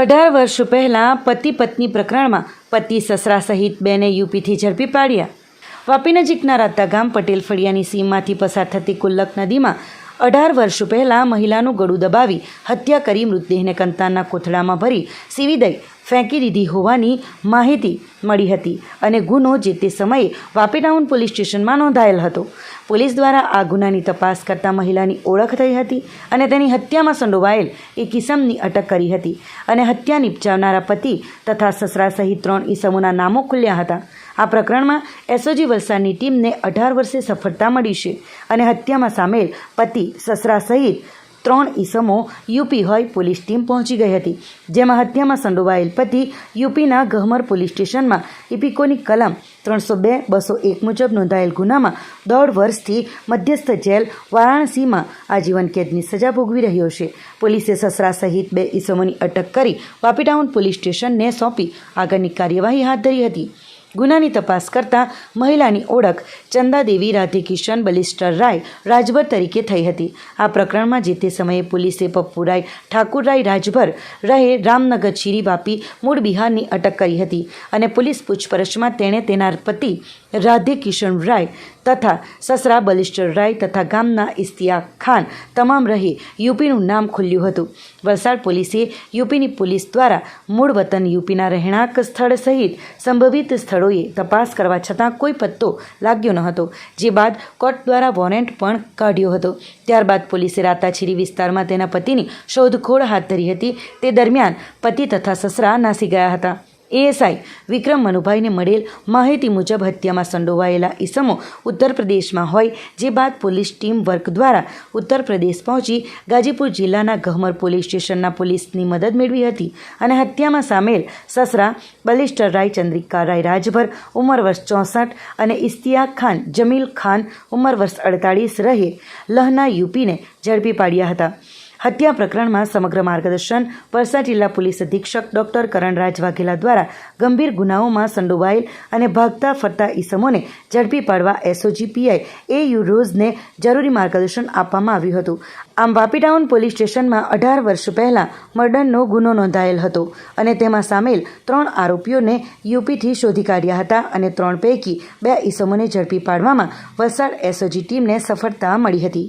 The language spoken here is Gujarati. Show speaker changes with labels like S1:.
S1: અઢાર વર્ષ પહેલાં પતિ પત્ની પ્રકરણમાં પતિ સસરા સહિત બેને યુપીથી ઝડપી પાડ્યા. વાપી નજીકના રાતા ગામ પટેલ ફળિયાની સીમમાંથી પસાર થતી કુલ્લક નદીમાં અઢાર વર્ષ પહેલાં મહિલાનું ગળું દબાવી હત્યા કરી મૃતદેહને કંતાનના કોથળામાં ભરી સીવી દઈ ફેંકી દીધી હોવાની માહિતી મળી હતી અને ગુનો જે તે સમયે વાપી ટાઉન પોલીસ સ્ટેશનમાં નોંધાયેલ હતો. પોલીસ દ્વારા આ ગુનાની તપાસ કરતા મહિલાની ઓળખ થઈ હતી અને તેની હત્યામાં સંડોવાયેલ એ કિસમની અટક કરી હતી અને હત્યા નિપજાવનારા પતિ તથા સસરા સહિત ત્રણ ઈસમોના નામો ખુલ્યા હતા. આ પ્રકરણમાં એસઓજી વલસાડની ટીમને અઢાર વર્ષે સફળતા મળી છે અને હત્યામાં સામેલ પતિ, સસરા સહિત ત્રણ ઈસમો યુપી હોય પોલીસ ટીમ પહોંચી ગઈ હતી. જેમાં હત્યામાં સંડોવાયેલ પતિ યુપીના ગહમર પોલીસ સ્ટેશનમાં ઇપિકોની કલમ ત્રણસો બે, બસો એક મુજબ નોંધાયેલ ગુનામાં દોઢ વર્ષથી મધ્યસ્થ જેલ વારાણસીમાં આજીવન કેદની સજા ભોગવી રહ્યો છે. પોલીસે સસરા સહિત બે ઈસમોની અટક કરી વાપીટાઉન પોલીસ સ્ટેશનને સોંપી આગળની કાર્યવાહી હાથ ધરી હતી. ગુનાની તપાસ કરતા મહિલાની ઓળખ ચંદાદેવી રાધેકિશન બલિસ્ટર રાય રાજભર તરીકે થઈ હતી. આ પ્રકરણમાં જે તે સમયે પોલીસે પપ્પુરાય ઠાકુરરાય રાજભર રાયે રામનગર છીરી બાપી મૂળ બિહારની અટક કરી હતી અને પોલીસ પૂછપરછમાં તેણે તેના પતિ રાધે કિશન રાય તથા સસરા બલિસ્ટર રાય તથા ગામના ઇસ્તિયા ખાન તમામ રહે યુપીનું નામ ખુલ્યું હતું. વલસાડ પોલીસે યુપીની પોલીસ દ્વારા મૂળ વતન યુપીના રહેણાંક સ્થળ સહિત સંભવિત સ્થળોએ તપાસ કરવા છતાં કોઈ પત્તો લાગ્યો ન હતો, જે બાદ કોર્ટ દ્વારા વોરંટ પણ કાઢ્યો હતો. ત્યારબાદ પોલીસે રાતાછીરી વિસ્તારમાં તેના પતિની શોધખોળ હાથ ધરી હતી. તે દરમિયાન પતિ તથા સસરા નાસી ગયા હતા. એએસઆઈ વિક્રમ મનુભાઈને મળેલ માહિતી મુજબ હત્યામાં સંડોવાયેલા ઈસમો ઉત્તર પ્રદેશમાં હોય, જે બાદ પોલીસ ટીમ વર્ક દ્વારા ઉત્તર પ્રદેશ પહોંચી ગાજીપુર જિલ્લાના ગહમર પોલીસ સ્ટેશનના પોલીસની મદદ મેળવી હતી અને હત્યામાં સામેલ સસરા બલિસ્ટર રાય ચંદ્રિકા રાય રાજભર, ઉંમર વર્ષ ચોસઠ અને ઇસ્તિયાક ખાન, જમીલ ખાન, ઉંમર વર્ષ અડતાળીસ રહે, લહના યુપીને ઝડપી પાડ્યા હતા. હત્યા પ્રકરણમાં સમગ્ર માર્ગદર્શન વલસાડ જિલ્લા પોલીસ અધિક્ષક ડોક્ટર કરણરાજ વાઘેલા દ્વારા ગંભીર ગુનાઓમાં સંડોવાયેલ અને ભાગતા ફરતા ઈસમોને ઝડપી પાડવા એસઓજી પીઆઈ એ યુ રોઝને જરૂરી માર્ગદર્શન આપવામાં આવ્યું હતું. આમ વાપી ટાઉન પોલીસ સ્ટેશનમાં અઢાર વર્ષ પહેલાં મર્ડરનો ગુનો નોંધાયેલ હતો અને તેમાં સામેલ ત્રણ આરોપીઓને યુપીથી શોધી કાઢ્યા હતા અને ત્રણ પૈકી બે ઈસમોને ઝડપી પાડવામાં વલસાડ એસઓજી ટીમને સફળતા મળી હતી.